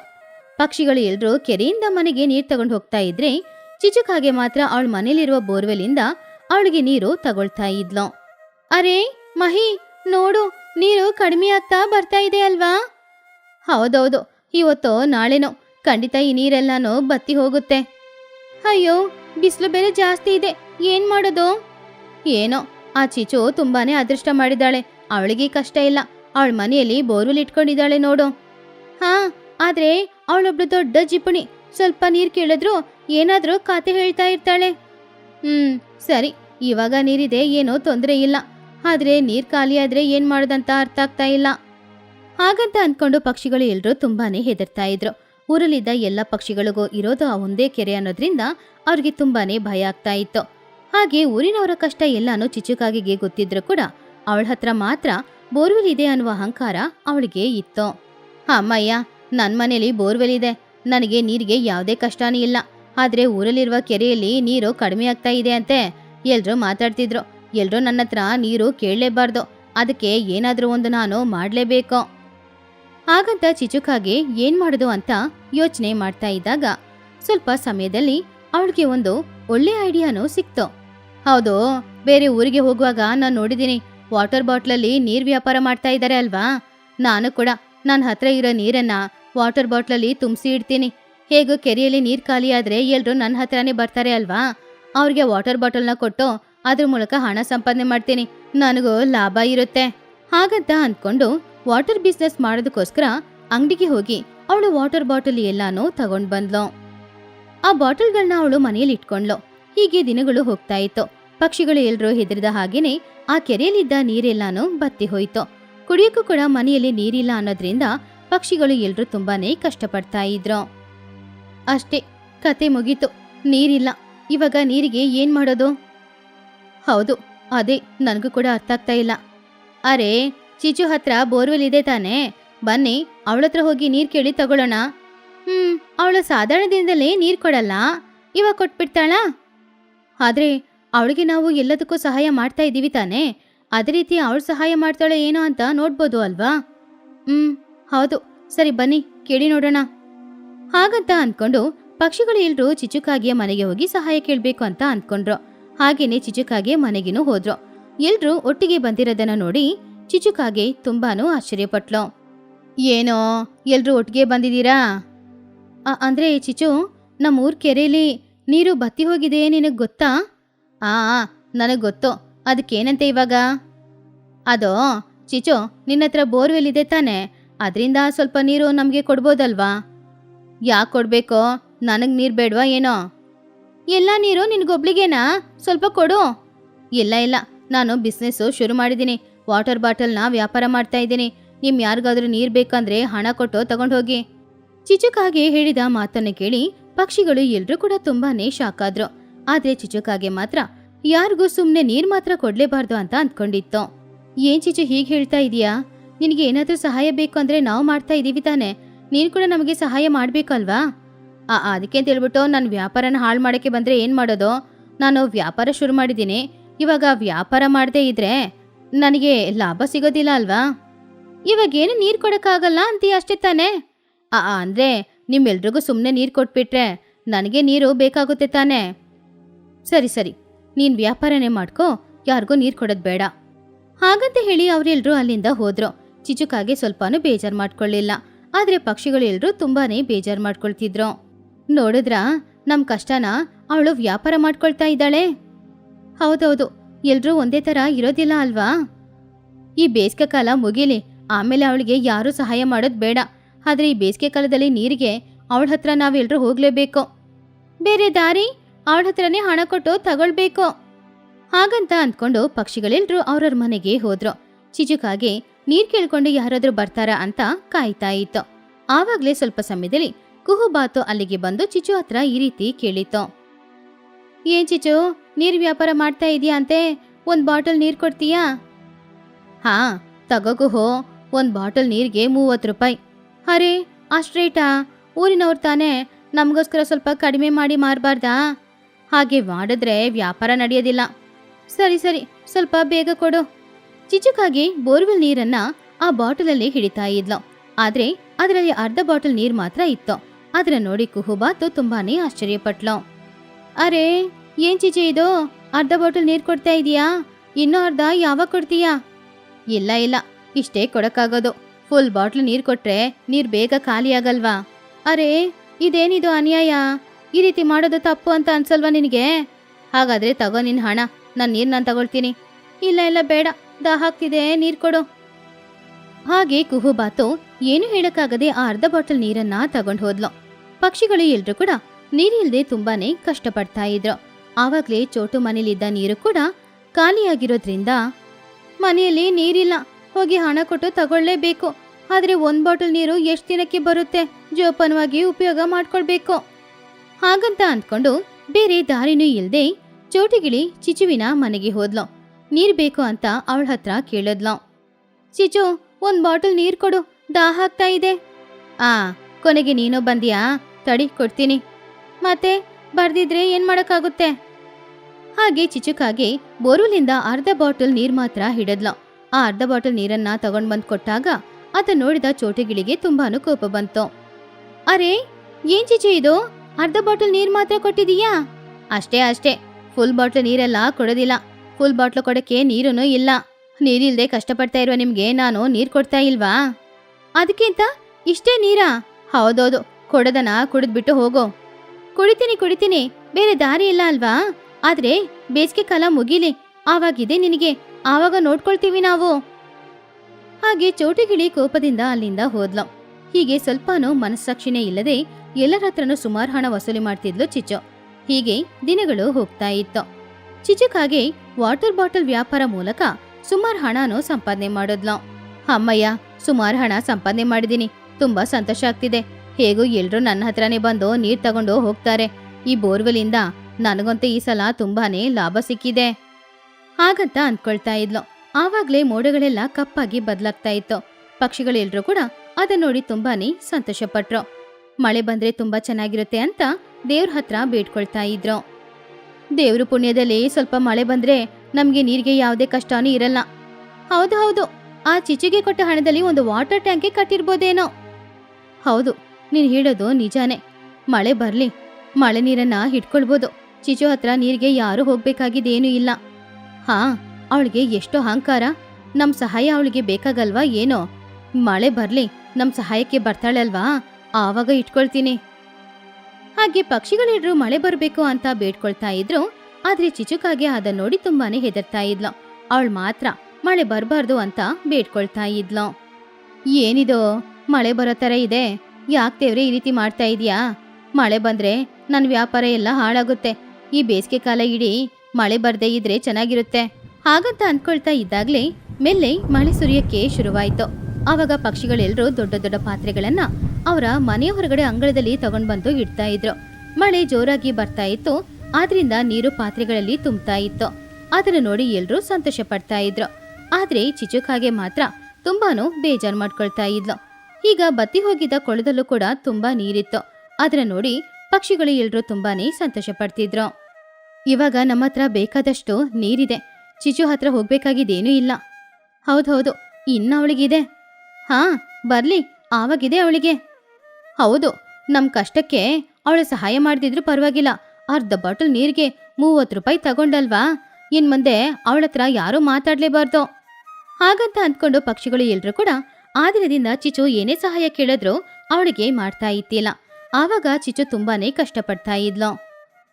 ಪಕ್ಷಿಗಳು ಎಲ್ಲರೂ ಕೆರೆಯಿಂದ ಮನೆಗೆ ನೀರು ತಗೊಂಡು ಹೋಗ್ತಾ ಇದ್ರೆ ಚಿಚುಕಾಗೆ ಮಾತ್ರ ಅವಳ ಮನೇಲಿರುವ ಬೋರ್ವೆಲಿಂದ ಅವಳಿಗೆ ನೀರು ತಗೊಳ್ತಾ ಇದ್ಲು. ಅರೆ, ಮಹಿ, ನೋಡು, ನೀರು ಕಡಿಮೆ ಆಗ್ತಾ ಬರ್ತಾ ಇದೆ ಅಲ್ವಾ? ಹೌದೌದು, ಇವತ್ತು ನಾಳೆನೋ, ಖಂಡಿತ ಈ ನೀರೆಲ್ಲಾನು ಬತ್ತಿ ಹೋಗುತ್ತೆ. ಅಯ್ಯೋ, ಬಿಸಿಲು ಬೇರೆ ಜಾಸ್ತಿ ಇದೆ, ಏನ್ ಮಾಡೋದು? ಏನೋ, ಆ ಚಿಚು ತುಂಬಾನೇ ಅದೃಷ್ಟ ಮಾಡಿದಾಳೆ ಅವಳಿಗೆ ಕಷ್ಟ ಇಲ್ಲ, ಅವಳ ಮನೆಯಲ್ಲಿ ಬೋರ್ವೆಲ್ ಇಟ್ಕೊಂಡಿದ್ದಾಳೆ ನೋಡು. ಹಾ, ಆದ್ರೆ ಅವಳೊಬ್ಳು ದೊಡ್ಡ ಜಿಪುಣಿ ಸ್ವಲ್ಪ ನೀರ್ ಕೇಳಿದ್ರು ಏನಾದ್ರೂ ಕಾತೆ ಹೇಳ್ತಾ ಇರ್ತಾಳೆ. ಹ್ಮ್, ಸರಿ, ಇವಾಗ ನೀರಿದೆ, ಏನೋ ತೊಂದರೆ ಇಲ್ಲ. ಆದ್ರೆ ನೀರ್ ಖಾಲಿಯಾದ್ರೆ ಏನ್ ಮಾಡೋದಂತ ಅರ್ಥ ಆಗ್ತಾ ಇಲ್ಲ. ಹಾಗಂತ ಅನ್ಕೊಂಡು ಪಕ್ಷಿಗಳು ಎಲ್ರೂ ತುಂಬಾನೇ ಹೆದರ್ತಾ ಇದ್ರು. ಊರಲ್ಲಿದ್ದ ಎಲ್ಲ ಪಕ್ಷಿಗಳಿಗೂ ಇರೋದು ಆ ಒಂದೇ ಕೆರೆ ಅನ್ನೋದ್ರಿಂದ ಅವ್ರಿಗೆ ತುಂಬಾನೇ ಭಯ ಆಗ್ತಾ ಇತ್ತು. ಹಾಗೆ ಊರಿನವರ ಕಷ್ಟ ಎಲ್ಲಾನು ಚಿಚುಕಾಗಿಗೆ ಗೊತ್ತಿದ್ರು ಕೂಡ ಅವಳ ಹತ್ರ ಮಾತ್ರ ಬೋರ್ವೆಲ್ ಇದೆ ಅನ್ನುವ ಅಹಂಕಾರ ಅವಳಿಗೆ ಇತ್ತು. ಅಮ್ಮಯ್ಯ, ನನ್ ಮನೇಲಿ ಬೋರ್ವೆಲ್ ಇದೆ. ನನಗೆ ನೀರಿಗೆ ಯಾವುದೇ ಕಷ್ಟನೇ ಇಲ್ಲ. ಆದರೆ ಊರಲ್ಲಿರುವ ಕೆರೆಯಲ್ಲಿ ನೀರು ಕಡಿಮೆ ಆಗ್ತಾ ಇದೆ ಅಂತೆ. ಎಲ್ಲರೂ ಮಾತಾಡ್ತಿದ್ರು. ಎಲ್ಲರೂ ನನ್ನ ಹತ್ರ ನೀರು ಕೇಳಲೇಬಾರ್ದು. ಅದಕ್ಕೆ ಏನಾದರೂ ಒಂದು ನಾನು ಮಾಡಲೇಬೇಕು. ಹಾಗಂತ ಚಿಚುಕಾಗೆ ಏನ್ ಮಾಡುದು ಅಂತ ಯೋಚನೆ ಮಾಡ್ತಾ ಇದ್ದಾಗ ಸ್ವಲ್ಪ ಸಮಯದಲ್ಲಿ ಅವಳಿಗೆ ಒಂದು ಒಳ್ಳೆ ಐಡಿಯಾನೂ ಸಿಕ್ತು. ಹೌದು, ಬೇರೆ ಊರಿಗೆ ಹೋಗುವಾಗ ನಾನು ನೋಡಿದ್ದೀನಿ. ವಾಟರ್ ಬಾಟ್ಲಲ್ಲಿ ನೀರ್ ವ್ಯಾಪಾರ ಮಾಡ್ತಾ ಇದ್ದಾರೆ ಅಲ್ವಾ? ನಾನು ಕೂಡ. ನನ್ನ ಹತ್ರ ಇರೋ ನೀರನ್ನ ವಾಟರ್ ಬಾಟ್ಲಲ್ಲಿ ತುಂಬಿಸಿ ಇಡ್ತೀನಿ. ಹೇಗೂ ಕೆರೆಯಲ್ಲಿ ನೀರ್ ಖಾಲಿ ಆದ್ರೆ ಎಲ್ರು ನನ್ನ ಹತ್ರನೇ ಬರ್ತಾರೆ ಅಲ್ವಾ? ಅವ್ರಿಗೆ ವಾಟರ್ ಬಾಟಲ್ನ ಕೊಟ್ಟು ಅದ್ರ ಮೂಲಕ ಹಣ ಸಂಪಾದನೆ ಮಾಡ್ತೀನಿ. ನನಗೂ ಲಾಭ ಇರುತ್ತೆ. ಹಾಗಂತ ಅಂದ್ಕೊಂಡು ವಾಟರ್ ಬಿಸ್ನೆಸ್ ಮಾಡೋದಕ್ಕೋಸ್ಕರ ಅಂಗಡಿಗೆ ಹೋಗಿ ಅವಳು ವಾಟರ್ ಬಾಟಲ್ ಎಲ್ಲಾನು ತಗೊಂಡ್ ಬಂದ್ಲು. ಆ ಬಾಟಲ್ಗಳನ್ನ ಅವಳು ಮನೆಯಲ್ಲಿ ಇಟ್ಕೊಂಡ್ಲು. ಹೀಗೆ ದಿನಗಳು ಹೋಗ್ತಾ ಇತ್ತು. ಪಕ್ಷಿಗಳು ಎಲ್ರೂ ಹೆದರಿದ ಹಾಗೇನೆ ಆ ಕೆರೆಯಲ್ಲಿದ್ದ ನೀರೆಲ್ಲಾನು ಬತ್ತಿ ಹೋಯ್ತು. ಕುಡಿಯೋಕ್ಕೂ ಕೂಡ ಮನೆಯಲ್ಲಿ ನೀರಿಲ್ಲ ಅನ್ನೋದ್ರಿಂದ ಪಕ್ಷಿಗಳು ಎಲ್ಲರೂ ತುಂಬಾನೇ ಕಷ್ಟಪಡ್ತಾ ಇದ್ರು. ಅಷ್ಟೇ, ಕತೆ ಮುಗೀತು. ನೀರಿಲ್ಲ. ಇವಾಗ ನೀರಿಗೆ ಏನ್ ಮಾಡೋದು? ಹೌದು, ಅದೇ, ನನಗೂ ಕೂಡ ಅರ್ಥ ಆಗ್ತಾ ಇಲ್ಲ. ಅರೆ, ಚಿಚು ಹತ್ರ ಬೋರ್ವೆಲ್ ಇದೆ ತಾನೇ? ಬನ್ನಿ ಅವಳತ್ರ ಹೋಗಿ ನೀರ್ ಕೇಳಿ ತಗೊಳ್ಳೋಣ. ಹ್ಮ್, ಅವಳು ಸಾಧಾರಣ ದಿನದಲ್ಲೇ ನೀರ್ ಕೊಡಲ್ಲ. ಇವಾಗ ಕೊಟ್ಬಿಡ್ತಾಳ? ಆದ್ರೆ, ಅವಳಿಗೆ ನಾವು ಎಲ್ಲದಕ್ಕೂ ಸಹಾಯ ಮಾಡ್ತಾ ಇದ್ದೀವಿ ತಾನೇ? ಅದೇ ರೀತಿ ಅವಳು ಸಹಾಯ ಮಾಡ್ತಾಳೆ ಏನೋ ಅಂತ ನೋಡ್ಬೋದು ಅಲ್ವಾ? ಹ್ಮ್. ಹೌದು, ಸರಿ ಬನ್ನಿ, ಕೇಳಿ ನೋಡೋಣ. ಹಾಗಂತ ಅಂದ್ಕೊಂಡು ಪಕ್ಷಿಗಳು ಎಲ್ರೂ ಚಿಚುಕಾಗಿಯ ಮನೆಗೆ ಹೋಗಿ ಸಹಾಯ ಕೇಳಬೇಕು ಅಂತ ಅಂದ್ಕೊಂಡ್ರು ಹಾಗೇನೆ ಚಿಚುಕಾಗೆ ಮನೆಗಿನೂ ಹೋದ್ರು. ಎಲ್ರೂ ಒಟ್ಟಿಗೆ ಬಂದಿರೋದನ್ನ ನೋಡಿ ಚಿಚುಕಾಗೆ ತುಂಬಾನು ಆಶ್ಚರ್ಯಪಟ್ಲು. ಏನೋ, ಎಲ್ರೂ ಒಟ್ಟಿಗೆ ಬಂದಿದ್ದೀರಾ? ಅಂದ್ರೆ ಚಿಚು, ನಮ್ಮೂರ್ ಕೆರೆಯಲ್ಲಿ ನೀರು ಬತ್ತಿ ಹೋಗಿದೆ ನಿನಗ್ ಗೊತ್ತಾ? ಆ ನನಗ್ ಗೊತ್ತು. ಅದಕ್ಕೇನಂತೆ ಇವಾಗ? ಅದೋ, ಚಿಚು ನಿನ್ನ ಹತ್ರ ಬೋರ್ವೆಲ್ ಇದೆ ತಾನೆ? ಅದರಿಂದ ಸ್ವಲ್ಪ ನೀರು ನಮಗೆ ಕೊಡ್ಬೋದಲ್ವಾ? ಯಾಕೆ ಕೊಡ್ಬೇಕೋ? ನನಗೆ ನೀರು ಬೇಡವಾ ಏನೋ? ಎಲ್ಲ ನೀರು ನಿನಗೊಬ್ಳಿಗೇನಾ? ಸ್ವಲ್ಪ ಕೊಡು. ಇಲ್ಲ ಇಲ್ಲ. ನಾನು ಬಿಸ್ನೆಸ್ಸು ಶುರು ಮಾಡಿದ್ದೀನಿ. ವಾಟರ್ ಬಾಟಲ್ನ ವ್ಯಾಪಾರ ಮಾಡ್ತಾ ಇದ್ದೀನಿ. ನಿಮ್ಮ ಯಾರಿಗಾದರೂ ನೀರು ಬೇಕಂದ್ರೆ ಹಣ ಕೊಟ್ಟು ತಗೊಂಡು ಹೋಗಿ ಚಿಚುಕಾಗೆ ಹೇಳಿದ ಮಾತನ್ನ ಕೇಳಿ ಪಕ್ಷಿಗಳು ಎಲ್ಲರೂ ಕೂಡ ತುಂಬಾನೇ ಶಾಕ್ ಆದ್ರು. ಆದ್ರೆ ಚಿಚುಕಾಗೆ ಮಾತ್ರ ಯಾರಿಗೂ ಸುಮ್ನೆ ನೀರ್ ಮಾತ್ರ ಕೊಡ್ಲೇಬಾರ್ದು ಅಂತ ಅಂದ್ಕೊಂಡಿತ್ತು. ಏನ್ ಚಿಚು ಹೀಗೆ ಹೇಳ್ತಾ ಇದೀಯಾ? ನಿನಗೆ ಏನಾದರೂ ಸಹಾಯ ಬೇಕು ಅಂದರೆ ನಾವು ಮಾಡ್ತಾ ಇದ್ದೀವಿ ತಾನೆ. ನೀನು ಕೂಡ ನಮಗೆ ಸಹಾಯ ಮಾಡಬೇಕಲ್ವಾ? ಆ, ಅದಕ್ಕೆ ಅಂತ ಹೇಳ್ಬಿಟ್ಟು ನನ್ನ ವ್ಯಾಪಾರನ ಹಾಳು ಮಾಡೋಕ್ಕೆ ಬಂದರೆ ಏನು ಮಾಡೋದು? ನಾನು ವ್ಯಾಪಾರ ಶುರು ಮಾಡಿದ್ದೀನಿ. ಇವಾಗ ವ್ಯಾಪಾರ ಮಾಡದೇ ಇದ್ರೆ ನನಗೆ ಲಾಭ ಸಿಗೋದಿಲ್ಲ ಅಲ್ವಾ? ಇವಾಗೇನು ನೀರು ಕೊಡೋಕ್ಕಾಗಲ್ಲ ಅಂತೀಯ ಅಷ್ಟೇ ತಾನೇ? ಆ ಅಂದ್ರೆ ನಿಮ್ಮೆಲ್ರಿಗೂ ಸುಮ್ಮನೆ ನೀರು ಕೊಟ್ಬಿಟ್ರೆ ನನಗೆ ನೀರು ಬೇಕಾಗುತ್ತೆ ತಾನೇ. ಸರಿ ಸರಿ. ನೀನು ವ್ಯಾಪಾರನೇ ಮಾಡ್ಕೋ. ಯಾರಿಗೂ ನೀರು ಕೊಡೋದು ಬೇಡ. ಹಾಗಂತ ಹೇಳಿ ಅವರೆಲ್ಲರೂ ಅಲ್ಲಿಂದ ಹೋದ್ರು. ಚಿಚುಕಾಗೆ ಸ್ವಲ್ಪನೂ ಬೇಜಾರ್ ಮಾಡ್ಕೊಳ್ಳಿಲ್ಲ. ಆದ್ರೆ ಪಕ್ಷಿಗಳೆಲ್ಲರೂ ತುಂಬಾನೇ ಬೇಜಾರ್ ಮಾಡ್ಕೊಳ್ತಿದ್ರು. ನೋಡಿದ್ರ, ನಮ್ ಕಷ್ಟನ ಅವಳು ವ್ಯಾಪಾರ ಮಾಡ್ಕೊಳ್ತಾ ಇದ್ದಾಳೆ? ಹೌದೌದು, ಎಲ್ರೂ ಒಂದೇ ತರ ಇರೋದಿಲ್ಲ ಅಲ್ವಾ? ಈ ಬೇಸಿಗೆ ಕಾಲ ಮುಗಿಲಿ, ಆಮೇಲೆ ಅವಳಿಗೆ ಯಾರೂ ಸಹಾಯ ಮಾಡೋದು ಬೇಡ. ಆದ್ರೆ ಈ ಬೇಸಿಗೆ ಕಾಲದಲ್ಲಿ ನೀರಿಗೆ ಅವಳ ಹತ್ರ ನಾವೆಲ್ಲರೂ ಹೋಗ್ಲೇಬೇಕು. ಬೇರೆ ದಾರಿ? ಅವಳ ಹತ್ರನೇ ಹಣ ಕೊಟ್ಟು ತಗೊಳ್ಬೇಕು. ಹಾಗಂತ ಅಂದ್ಕೊಂಡು ಪಕ್ಷಿಗಳೆಲ್ರೂ ಅವ್ರವ್ರ ಮನೆಗೆ ಹೋದ್ರು. ಚಿಚುಕಾಗೆ ನೀರ್ ಕೇಳ್ಕೊಂಡು ಯಾರಾದ್ರೂ ಬರ್ತಾರಾ ಅಂತ ಕಾಯ್ತಾ ಇತ್ತು. ಆವಾಗ್ಲೇ ಸ್ವಲ್ಪ ಸಮಯದಲ್ಲಿ ಕುಹುಬಾತು ಅಲ್ಲಿಗೆ ಬಂದು ಚಿಚು ಹತ್ರ ಈ ರೀತಿ ಕೇಳಿತು ಏನ್ ಚಿಚು, ನೀರ್ ವ್ಯಾಪಾರ ಮಾಡ್ತಾ ಇದೀಯ ಅಂತೆ? ಒಂದ್ ಬಾಟಲ್ ನೀರ್ ಕೊಡ್ತೀಯಾ? ಹಾ, ತಗೋ ಕುಹು, ಒಂದ್ ಬಾಟಲ್ ನೀರ್ಗೆ ಮೂವತ್ತು ರೂಪಾಯಿ. ಅರೆ ಅಷ್ಟ್ರೇಟಾ ಊರಿನವ್ರು ತಾನೇ ನಮಗೋಸ್ಕರ ಸ್ವಲ್ಪ ಕಡಿಮೆ ಮಾಡಿ ಮಾರಬಾರ್ದಾ? ಹಾಗೆ ಮಾಡಿದ್ರೆ ವ್ಯಾಪಾರ ನಡೆಯೋದಿಲ್ಲ. ಸರಿ ಸರಿ, ಸ್ವಲ್ಪ ಬೇಗ ಕೊಡು. ಚಿಚುಕಾಗಿ ಬೋರ್ವೆಲ್ ನೀರನ್ನ ಆ ಬಾಟಲಲ್ಲಿ ಹಿಡಿತಾ ಇದ್ಲು. ಆದ್ರೆ ಅದರಲ್ಲಿ ಅರ್ಧ ಬಾಟಲ್ ನೀರ್ ಮಾತ್ರ ಇತ್ತು. ಅದನ್ನ ನೋಡಿ ಕುಹುಬಾತು ತುಂಬಾನೇ ಆಶ್ಚರ್ಯಪಟ್ಲು. ಅರೆ, ಏನ್ ಚಿಚೆ ಇದು? ಅರ್ಧ ಬಾಟಲ್ ನೀರ್ ಕೊಡ್ತಾ ಇದೀಯಾ? ಇನ್ನೂ ಅರ್ಧ ಯಾವಾಗ ಕೊಡ್ತೀಯಾ? ಇಲ್ಲ ಇಲ್ಲ. ಇಷ್ಟೇ ಕೊಡಕ್ಕಾಗೋದು. ಫುಲ್ ಬಾಟ್ಲ್ ನೀರ್ ಕೊಟ್ರೆ ನೀರ್ ಬೇಗ ಖಾಲಿ ಆಗಲ್ವಾ? ಅರೆ, ಇದೇನಿದು ಅನ್ಯಾಯ? ಈ ರೀತಿ ಮಾಡೋದು ತಪ್ಪು ಅಂತ ಅನ್ಸಲ್ವಾ ನಿನಗೆ? ಹಾಗಾದ್ರೆ ತಗೋ ನಿನ್ ಹಣ. ನಾನು ನೀರ್ ನಾನು ತಗೊಳ್ತೀನಿ. ಇಲ್ಲ ಇಲ್ಲ, ಬೇಡ. ದಾಹಾಗ್ತಿದೆ ನೀರು ಕೊಡು. ಹಾಗೆ ಕುಹುಬಾತು ಏನು ಹೇಳಕ್ಕಾಗದೆ ಆ ಅರ್ಧ ಬಾಟಲ್ ನೀರನ್ನ ತಗೊಂಡ್ ಹೋದ್ಲು. ಪಕ್ಷಿಗಳು ಎಲ್ರು ಕೂಡ ನೀರಿಲ್ದೆ ತುಂಬಾನೇ ಕಷ್ಟಪಡ್ತಾ ಇದ್ರು. ಆವಾಗ್ಲೇ ಚೋಟು ಮನೇಲಿದ್ದ ನೀರು ಕೂಡ ಖಾಲಿಯಾಗಿರೋದ್ರಿಂದ ಮನೆಯಲ್ಲಿ ನೀರಿಲ್ಲ. ಹೋಗಿ ಹಣ ಕೊಟ್ಟು ತಗೊಳ್ಳೇಬೇಕು. ಆದ್ರೆ ಒಂದ್ ಬಾಟಲ್ ನೀರು ಎಷ್ಟ್ ದಿನಕ್ಕೆ ಬರುತ್ತೆ? ಜೋಪಾನವಾಗಿ ಉಪಯೋಗ ಮಾಡ್ಕೊಳ್ಬೇಕು. ಹಾಗಂತ ಅಂದ್ಕೊಂಡು ಬೇರೆ ದಾರಿನೂ ಇಲ್ದೆ ಚೋಟಿಗಿಳಿ ಚಿಚುವಿನ ಮನೆಗೆ ಹೋದ್ಲು. ನೀರ್ ಬೇಕು ಅಂತ ಅವಳ ಹತ್ರ ಕೇಳಿದ್ಲ. ಚಿಚು, ಒಂದ್ ಬಾಟಲ್ ನೀರ್ ಕೊಡು ದಾಹ ಆಗ್ತಾ ಇದೆ. ಆ, ಕೊನೆಗೆ ನೀನೋ ಬಂದಿಯಾ? ತಡಿ, ಕೊಡ್ತೀನಿ. ಮತ್ತೆ, ಬರ್ದಿದ್ರೆ ಏನ್ ಮಾಡಕ್ಕಾಗುತ್ತೆ? ಹಾಗೆ ಚಿಚುಕಾಗಿ ಬೋರುಲಿಂದ ಅರ್ಧ ಬಾಟಲ್ ನೀರ್ ಮಾತ್ರ ಹಿಡದ್ಲ. ಆ ಅರ್ಧ ಬಾಟಲ್ ನೀರನ್ನ ತಗೊಂಡ್ ಬಂದ್ ಕೊಟ್ಟಾಗ ಅದನ್ನ ನೋಡಿದ ಚೋಟಿಗಿಳಿಗೆ ತುಂಬಾನು ಕೋಪ ಬಂತು. ಅರೆ, ಏನ್ ಚಿಚು ಇದು? ಅರ್ಧ ಬಾಟಲ್ ನೀರ್ ಮಾತ್ರ ಕೊಟ್ಟಿದೀಯಾ? ಅಷ್ಟೇ ಅಷ್ಟೇ. ಫುಲ್ ಬಾಟಲ್ ನೀರೆಲ್ಲ ಕೊಡೋದಿಲ್ಲ. ಫುಲ್ ಬಾಟ್ಲು ಕೊಡಕ್ಕೆ ನೀರೂ ಇಲ್ಲ. ನೀರಿಲ್ಲದೆ ಕಷ್ಟಪಡ್ತಾ ಇರುವ ನಿಮಗೆ ನಾನು ನೀರು ಕೊಡ್ತಾ ಇಲ್ವಾ? ಅದಕ್ಕಿಂತ ಇಷ್ಟೇ ನೀರಾ? ಹೌದೌದು ಕೊಡೋದನ್ನ ಕುಡಿದ್ಬಿಟ್ಟು ಹೋಗೋ. ಕುಡಿತೀನಿ ಕುಡಿತೀನಿ, ಬೇರೆ ದಾರಿ ಇಲ್ಲ ಅಲ್ವಾ? ಆದ್ರೆ ಬೇಸಿಗೆ ಕಾಲ ಮುಗೀಲಿ, ಆವಾಗಿದೆ ನಿನಗೆ, ಆವಾಗ ನೋಡ್ಕೊಳ್ತೀವಿ ನಾವು. ಹಾಗೆ ಚೌಟಿಗಿಳಿ ಕೋಪದಿಂದ ಅಲ್ಲಿಂದ ಹೋದ್ಲು. ಹೀಗೆ ಸ್ವಲ್ಪನೂ ಮನಸ್ಸಾಕ್ಷಿನೇ ಇಲ್ಲದೆ ಎಲ್ಲರ ಹತ್ರನೂ ಸುಮಾರು ಹಣ ವಸೂಲಿ ಮಾಡ್ತಿದ್ಲು ಚಿಚ್ಚು. ಹೀಗೆ ದಿನಗಳು ಹೋಗ್ತಾ ಇತ್ತು. ಚಿಚುಕಾಗೆ ವಾಟರ್ ಬಾಟಲ್ ವ್ಯಾಪಾರ ಮೂಲಕ ಸುಮಾರ್ ಹಣನೂ ಸಂಪಾದನೆ ಮಾಡಿದ್ಲು. ಅಮ್ಮಯ್ಯ, ಸುಮಾರ್ ಹಣ ಸಂಪಾದನೆ ಮಾಡಿದೀನಿ. ತುಂಬಾ ಸಂತೋಷ ಆಗ್ತಿದೆ. ಹೇಗೂ ಎಲ್ರೂ ನನ್ನ ಹತ್ರನೇ ಬಂದು ನೀರ್ ತಗೊಂಡು ಹೋಗ್ತಾರೆ. ಈ ಬೋರ್ವೆಲಿಂದ ನನಗಂತೂ ಈ ಸಲ ತುಂಬಾನೇ ಲಾಭ ಸಿಕ್ಕಿದೆ. ಹಾಗಂತ ಅಂದ್ಕೊಳ್ತಾ ಇದ್ಲು. ಆವಾಗ್ಲೇ ಮೋಡಗಳೆಲ್ಲ ಕಪ್ಪಾಗಿ ಬದಲಾಗ್ತಾ ಇತ್ತು. ಪಕ್ಷಿಗಳೆಲ್ರೂ ಕೂಡ ಅದನ್ನ ನೋಡಿ ತುಂಬಾನೇ ಸಂತೋಷಪಟ್ರು. ಮಳೆ ಬಂದ್ರೆ ತುಂಬಾ ಚೆನ್ನಾಗಿರುತ್ತೆ ಅಂತ ದೇವ್ರ ಹತ್ರ ಬೇಡ್ಕೊಳ್ತಾ ಇದ್ರು. ದೇವ್ರ ಪುಣ್ಯದಲ್ಲಿ ಸ್ವಲ್ಪ ಮಳೆ ಬಂದ್ರೆ ನಮ್ಗೆ ನೀರಿಗೆ ಯಾವುದೇ ಕಷ್ಟನೂ ಇರಲ್ಲ. ಹೌದು ಹೌದು. ಆ ಚಿಚಿಗೆ ಕೊಟ್ಟ ಹಣದಲ್ಲಿ ಒಂದು ವಾಟರ್ ಟ್ಯಾಂಕೆ ಕಟ್ಟಿರ್ಬೋದೇನೋ. ಹೌದು, ನೀನ್ ಹೇಳೋದು ನಿಜಾನೇ. ಮಳೆ ಬರ್ಲಿ. ಮಳೆ ನೀರನ್ನ ಹಿಡ್ಕೊಳ್ಬೋದು. ಚಿಚು ಹತ್ರ ನೀರಿಗೆ ಯಾರು ಹೋಗ್ಬೇಕಾಗಿದ್ದೇನೂ ಇಲ್ಲ. ಹಾ, ಅವಳಿಗೆ ಎಷ್ಟು ಅಹಂಕಾರ. ನಮ್ ಸಹಾಯ ಅವಳಿಗೆ ಬೇಕಾಗಲ್ವಾ ಏನೋ? ಮಳೆ ಬರ್ಲಿ, ನಮ್ ಸಹಾಯಕ್ಕೆ ಬರ್ತಾಳಲ್ವಾ? ಆವಾಗ ಇಟ್ಕೊಳ್ತೀನಿ. ಹಾಗೆ ಪಕ್ಷಿಗಳೆಲ್ಲರೂ ಮಳೆ ಬರ್ಬೇಕು ಅಂತ ಬೇಡ್ಕೊಳ್ತಾ ಇದ್ರು ಆದ್ರೆ ಚಿಚುಕಾಗೆ ಅದನ್ನ ನೋಡಿ ತುಂಬಾನೇ ಹೆದರ್ತಾ ಇದ್ಲು. ಅವಳು ಮಾತ್ರ ಮಳೆ ಬರಬಾರ್ದು ಅಂತ ಬೇಡ್ಕೊಳ್ತಾ ಇದ್ಲು. ಏನಿದು? ಮಳೆ ಬರೋ ಥರ ಇದೆ. ಯಾಕೆ ದೇವ್ರೆ ಈ ರೀತಿ ಮಾಡ್ತಾ ಇದೀಯಾ? ಮಳೆ ಬಂದ್ರೆ ನನ್ನ ವ್ಯಾಪಾರ ಎಲ್ಲ ಹಾಳಾಗುತ್ತೆ. ಈ ಬೇಸಿಗೆ ಕಾಲ ಇಡೀ ಮಳೆ ಬರದೇ ಇದ್ರೆ ಚೆನ್ನಾಗಿರುತ್ತೆ. ಹಾಗಂತ ಅಂದ್ಕೊಳ್ತಾ ಇದ್ದಾಗ್ಲೇ ಮೆಲ್ಲೆ ಮಳೆ ಸುರಿಯಕ್ಕೆ ಶುರುವಾಯ್ತು. ಆವಾಗ ಪಕ್ಷಿಗಳೆಲ್ಲರೂ ದೊಡ್ಡ ದೊಡ್ಡ ಪಾತ್ರೆಗಳನ್ನ ಅವರ ಮನೆಯ ಹೊರಗಡೆ ಅಂಗಳದಲ್ಲಿ ತಗೊಂಡ್ಬಂದು ಇಡ್ತಾ ಇದ್ರು. ಮಳೆ ಜೋರಾಗಿ ಬರ್ತಾ ಇತ್ತು. ಆದ್ರಿಂದ ನೀರು ಪಾತ್ರೆಗಳಲ್ಲಿ ತುಂಬ್ತಾ ಇತ್ತು. ಅದನ್ನ ನೋಡಿ ಎಲ್ರೂ ಸಂತೋಷ ಪಡ್ತಾ ಇದ್ರು. ಆದ್ರೆ ಚಿಚುಕಾಗೆ ಮಾತ್ರ ತುಂಬಾನು ಬೇಜಾರ್ ಮಾಡ್ಕೊಳ್ತಾ ಇದ್ಲು. ಈಗ ಬತ್ತಿ ಹೋಗಿದ್ದ ಕೊಳದಲ್ಲೂ ಕೂಡ ತುಂಬಾ ನೀರಿತ್ತು. ಅದನ್ನ ನೋಡಿ ಪಕ್ಷಿಗಳು ಎಲ್ರೂ ತುಂಬಾನೇ ಸಂತೋಷ ಪಡ್ತಿದ್ರು. ಇವಾಗ ನಮ್ಮ ಹತ್ರ ಬೇಕಾದಷ್ಟು ನೀರಿದೆ. ಚಿಚು ಹತ್ರ ಹೋಗ್ಬೇಕಾಗಿದ್ದೇನೂ ಇಲ್ಲ. ಹೌದೌದು ಇನ್ನ ಅವಳಿಗಿದೆ. ಹಾ, ಬರ್ಲಿ, ಆವಾಗಿದೆ ಅವಳಿಗೆ. ಹೌದು, ನಮ್ ಕಷ್ಟಕ್ಕೆ ಅವಳು ಸಹಾಯ ಮಾಡ್ದಿದ್ರು ಪರವಾಗಿಲ್ಲ. ಅರ್ಧ ಬಾಟಲ್ ನೀರಿಗೆ ಮೂವತ್ತು ರೂಪಾಯಿ ತಗೊಂಡಲ್ವಾ? ಇನ್ ಮುಂದೆ ಅವಳ ಹತ್ರ ಯಾರೂ ಮಾತಾಡ್ಲೇಬಾರ್ದು. ಹಾಗಂತ ಅಂದ್ಕೊಂಡು ಪಕ್ಷಿಗಳು ಎಲ್ರೂ ಕೂಡ ಆ ದಿನದಿಂದ ಚಿಚು ಏನೇ ಸಹಾಯ ಕೇಳಿದ್ರು ಅವಳಿಗೆ ಮಾಡ್ತಾ ಇತ್ತಿಲ್ಲ ಆವಾಗ ಚಿಚು ತುಂಬಾನೇ ಕಷ್ಟಪಡ್ತಾ ಇದ್ಲು.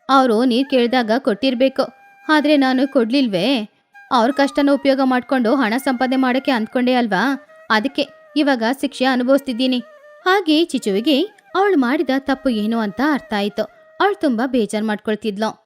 ಅವರು ನೀರ್ ಕೇಳಿದಾಗ ಕೊಟ್ಟಿರ್ಬೇಕು. ಆದ್ರೆ ನಾನು ಕೊಡ್ಲಿಲ್ವೇ? ಅವ್ರ ಕಷ್ಟನ ಉಪಯೋಗ ಮಾಡ್ಕೊಂಡು ಹಣ ಸಂಪಾದನೆ ಮಾಡಕ್ಕೆ ಅಂದ್ಕೊಂಡೆ ಅಲ್ವಾ? ಅದಕ್ಕೆ ಇವಾಗ ಶಿಕ್ಷೆ ಅನುಭವಿಸ್ತಿದ್ದೀನಿ. ಹಾಗೆ ಚಿಚುವಿಗೆ ಅವಳು ಮಾಡಿದ ತಪ್ಪು ಏನು ಅಂತ ಅರ್ಥ ಆಯ್ತು. ಅವಳು ತುಂಬ ಬೇಜಾರ್ ಮಾಡ್ಕೊಳ್ತಿದ್ಲು.